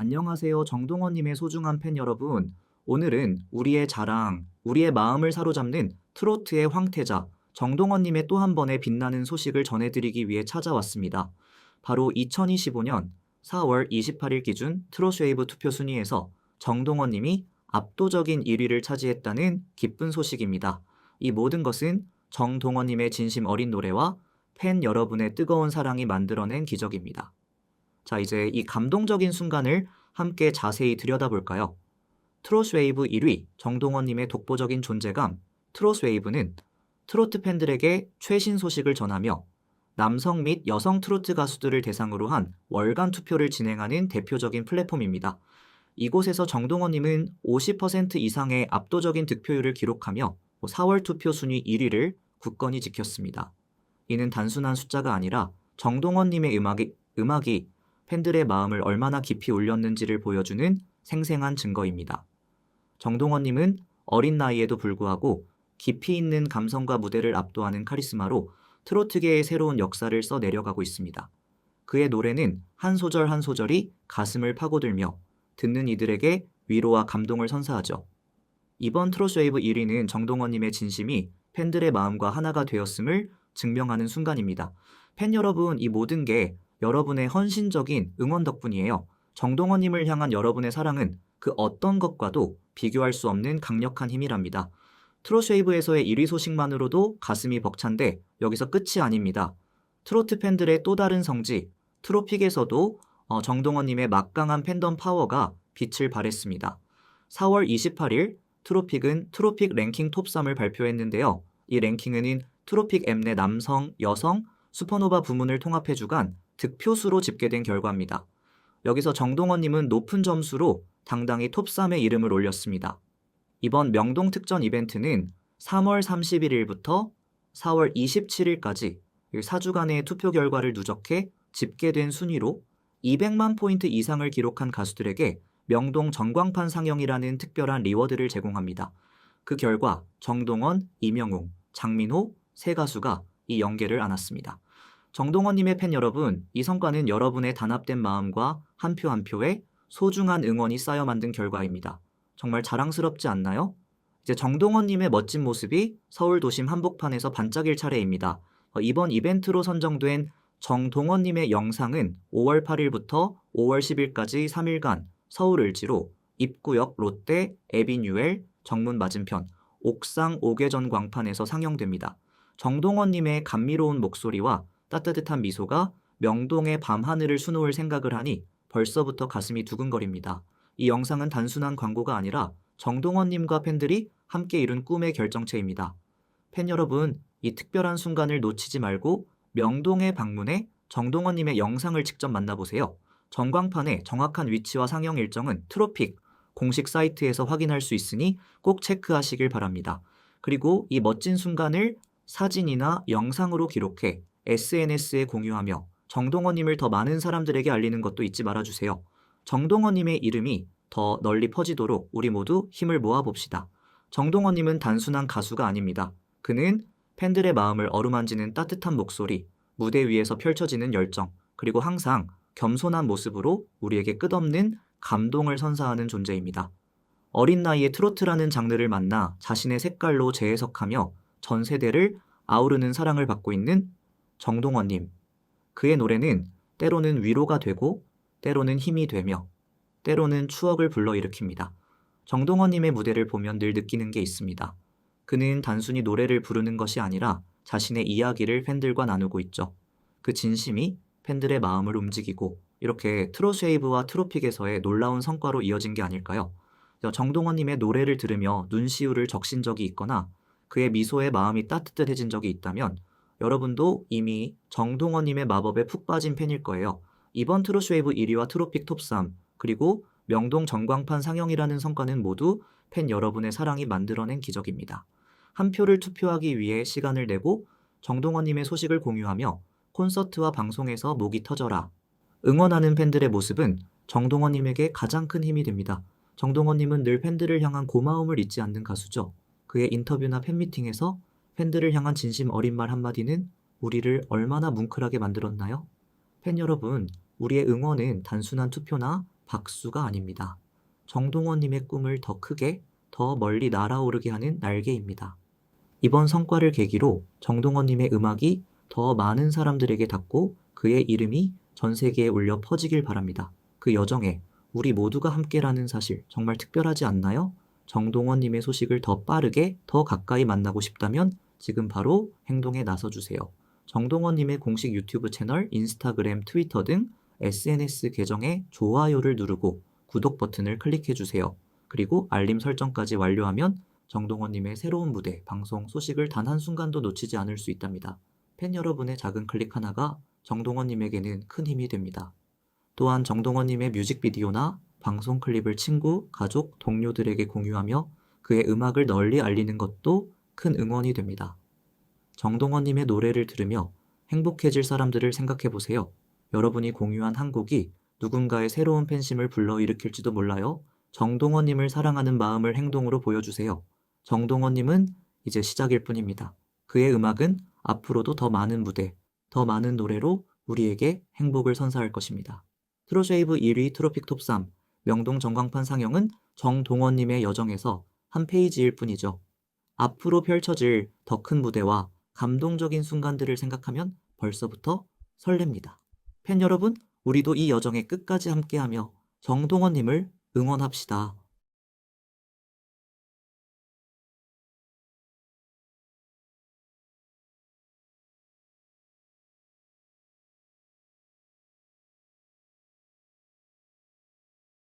안녕하세요. 정동원님의 소중한 팬 여러분. 오늘은 우리의 자랑, 우리의 마음을 사로잡는 트로트의 황태자, 정동원님의 또 한 번의 빛나는 소식을 전해드리기 위해 찾아왔습니다. 바로 2025년 4월 28일 기준 트롯쉐이브 투표 순위에서 정동원님이 압도적인 1위를 차지했다는 기쁜 소식입니다. 이 모든 것은 정동원님의 진심 어린 노래와 팬 여러분의 뜨거운 사랑이 만들어낸 기적입니다. 자, 이제 이 감동적인 순간을 함께 자세히 들여다볼까요? 트롯웨이브 1위 정동원님의 독보적인 존재감 트롯웨이브는 트로트 팬들에게 최신 소식을 전하며 남성 및 여성 트로트 가수들을 대상으로 한 월간 투표를 진행하는 대표적인 플랫폼입니다. 이곳에서 정동원님은 50% 이상의 압도적인 득표율을 기록하며 4월 투표 순위 1위를 굳건히 지켰습니다. 이는 단순한 숫자가 아니라 정동원님의 음악이, 음악이 팬들의 마음을 얼마나 깊이 울렸는지를 보여주는 생생한 증거입니다. 정동원님은 어린 나이에도 불구하고 깊이 있는 감성과 무대를 압도하는 카리스마로 트로트계의 새로운 역사를 써 내려가고 있습니다. 그의 노래는 한 소절 한 소절이 가슴을 파고들며 듣는 이들에게 위로와 감동을 선사하죠. 이번 트롯웨이브 1위는 정동원님의 진심이 팬들의 마음과 하나가 되었음을 증명하는 순간입니다. 팬 여러분, 이 모든 게 여러분의 헌신적인 응원 덕분이에요. 정동원님을 향한 여러분의 사랑은 그 어떤 것과도 비교할 수 없는 강력한 힘이랍니다. 트롯쉐이브에서의 1위 소식만으로도 가슴이 벅찬데 여기서 끝이 아닙니다. 트로트 팬들의 또 다른 성지, 트로픽에서도 어, 정동원님의 막강한 팬덤 파워가 빛을 발했습니다. 4월 28일 트로픽은 트로픽 랭킹 톱3을 발표했는데요. 이 랭킹은 트로픽 앱내 남성, 여성, 슈퍼노바 부문을 통합해 주간 득표수로 집계된 결과입니다. 여기서 정동원님은 높은 점수로 당당히 톱3의 이름을 올렸습니다. 이번 명동 특전 이벤트는 3월 31일부터 4월 27일까지 4주간의 투표 결과를 누적해 집계된 순위로 200만 포인트 이상을 기록한 가수들에게 명동 전광판 상영이라는 특별한 리워드를 제공합니다. 그 결과 정동원, 이명웅, 장민호 세 가수가 이 연계를 안았습니다. 정동원님의 팬 여러분, 이 성과는 여러분의 단합된 마음과 한 표 한 표에 소중한 응원이 쌓여 만든 결과입니다. 정말 자랑스럽지 않나요? 이제 정동원님의 멋진 모습이 서울 도심 한복판에서 반짝일 차례입니다. 어, 이번 이벤트로 선정된 정동원님의 영상은 5월 8일부터 5월 10일까지 3일간 서울 을지로 입구역 롯데 에비뉴엘 정문 맞은편 옥상 옥외전 광판에서 상영됩니다. 정동원님의 감미로운 목소리와 따뜻한 미소가 명동의 밤하늘을 수놓을 생각을 하니 벌써부터 가슴이 두근거립니다. 이 영상은 단순한 광고가 아니라 정동원님과 팬들이 함께 이룬 꿈의 결정체입니다. 팬 여러분, 이 특별한 순간을 놓치지 말고 명동에 방문해 정동원님의 영상을 직접 만나보세요. 전광판의 정확한 위치와 상영 일정은 트로픽 공식 사이트에서 확인할 수 있으니 꼭 체크하시길 바랍니다. 그리고 이 멋진 순간을 사진이나 영상으로 기록해 SNS에 공유하며 정동원님을 더 많은 사람들에게 알리는 것도 잊지 말아주세요. 정동원님의 이름이 더 널리 퍼지도록 우리 모두 힘을 모아봅시다. 정동원님은 단순한 가수가 아닙니다. 그는 팬들의 마음을 어루만지는 따뜻한 목소리, 무대 위에서 펼쳐지는 열정, 그리고 항상 겸손한 모습으로 우리에게 끝없는 감동을 선사하는 존재입니다. 어린 나이에 트로트라는 장르를 만나 자신의 색깔로 재해석하며 전 세대를 아우르는 사랑을 받고 있는 정동원님. 그의 노래는 때로는 위로가 되고 때로는 힘이 되며 때로는 추억을 불러일으킵니다. 정동원님의 무대를 보면 늘 느끼는 게 있습니다. 그는 단순히 노래를 부르는 것이 아니라 자신의 이야기를 팬들과 나누고 있죠. 그 진심이 팬들의 마음을 움직이고 이렇게 트롯쉐이브와 트로픽에서의 놀라운 성과로 이어진 게 아닐까요? 정동원님의 노래를 들으며 눈시울을 적신 적이 있거나 그의 미소에 마음이 따뜻해진 적이 있다면 여러분도 이미 정동원님의 마법에 푹 빠진 팬일 거예요. 이번 트롯쉐이브 1위와 트로픽 톱3 그리고 명동 전광판 상영이라는 성과는 모두 팬 여러분의 사랑이 만들어낸 기적입니다. 한 표를 투표하기 위해 시간을 내고 정동원님의 소식을 공유하며 콘서트와 방송에서 목이 터져라. 응원하는 팬들의 모습은 정동원님에게 가장 큰 힘이 됩니다. 정동원님은 늘 팬들을 향한 고마움을 잊지 않는 가수죠. 그의 인터뷰나 팬미팅에서 팬들을 향한 진심 어린 말 한마디는 우리를 얼마나 뭉클하게 만들었나요? 팬 여러분, 우리의 응원은 단순한 투표나 박수가 아닙니다. 정동원님의 꿈을 더 크게, 더 멀리 날아오르게 하는 날개입니다. 이번 성과를 계기로 정동원님의 음악이 더 많은 사람들에게 닿고 그의 이름이 전 세계에 울려 퍼지길 바랍니다. 그 여정에 우리 모두가 함께라는 사실 정말 특별하지 않나요? 정동원님의 소식을 더 빠르게, 더 가까이 만나고 싶다면 지금 바로 행동에 나서 주세요. 정동원님의 공식 유튜브 채널, 인스타그램, 트위터 등 SNS 계정에 좋아요를 누르고 구독 버튼을 클릭해 주세요. 그리고 알림 설정까지 완료하면 정동원님의 새로운 무대, 방송 소식을 단 한순간도 놓치지 않을 수 있답니다. 팬 여러분의 작은 클릭 하나가 정동원님에게는 큰 힘이 됩니다. 또한 정동원님의 뮤직비디오나 방송 클립을 친구, 가족, 동료들에게 공유하며 그의 음악을 널리 알리는 것도 큰 응원이 됩니다. 정동원님의 노래를 들으며 행복해질 사람들을 생각해 보세요. 여러분이 공유한 한 곡이 누군가의 새로운 팬심을 불러일으킬지도 몰라요. 정동원님을 사랑하는 마음을 행동으로 보여주세요. 정동원님은 이제 시작일 뿐입니다. 그의 음악은 앞으로도 더 많은 무대, 더 많은 노래로 우리에게 행복을 선사할 것입니다. 트로쉐이브 1위 트로픽 톱3 명동 전광판 상영은 정동원님의 여정에서 한 페이지일 뿐이죠. 앞으로 펼쳐질 더 큰 무대와 감동적인 순간들을 생각하면 벌써부터 설렙니다. 팬 여러분, 우리도 이 여정에 끝까지 함께하며 정동원님을 응원합시다.